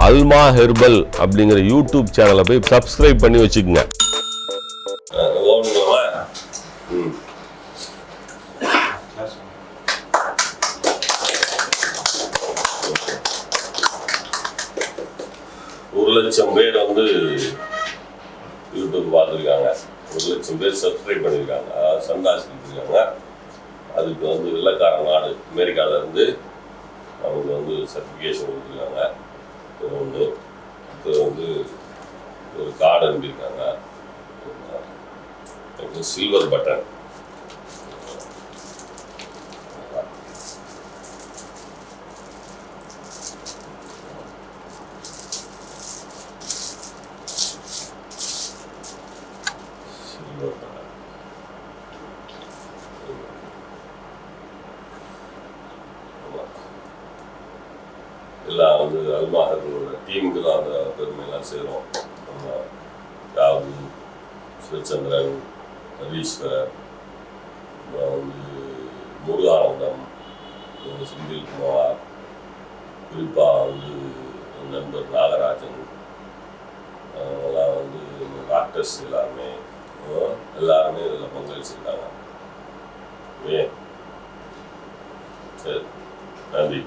அல்மா herbal அப்படிங்கிற YouTube சேனலை போய் சப்ஸ்கிரைப் பண்ணி வச்சுக்கோங்க. ஒரு லட்சம் பேர் வந்து யூடியூப் பார்த்துருக்காங்க. ஒரு லட்சம் பேர் சப்ஸ்கிரைப் பண்ணியிருக்காங்க அதாவது சந்தாசிருக்காங்க அதுக்கு வந்து வெள்ளக்கார நாடு அமெரிக்காவிலேருந்து அவங்க வந்து சர்டிஃபிகேஷன் கொடுத்துருக்காங்க. ஒன்று அடுத்தது வந்து ஒரு கார்டு அனுப்பியிருக்காங்க சில்வர் பட்டன் சில்வர் பட்டன் ஆமா. எல்லாம் வந்து அல்மாகர்களோட டீமுக்கு தான் அந்த பெருமையெல்லாம் சேரும் நம்ம ராகுல் சிவச்சந்திரன் ஹரீஸ்வர் அப்புறம் வந்து முருகானந்தம் அப்புறம் செந்தில்குமார் குறிப்பாக வந்து நண்பர் நாகராஜன் அவங்கெல்லாம் வந்து டாக்டர்ஸ் எல்லாருமே எல்லாருமே இதில் பங்களிச்சிருக்காங்க. ஏன் சரி. நன்றி.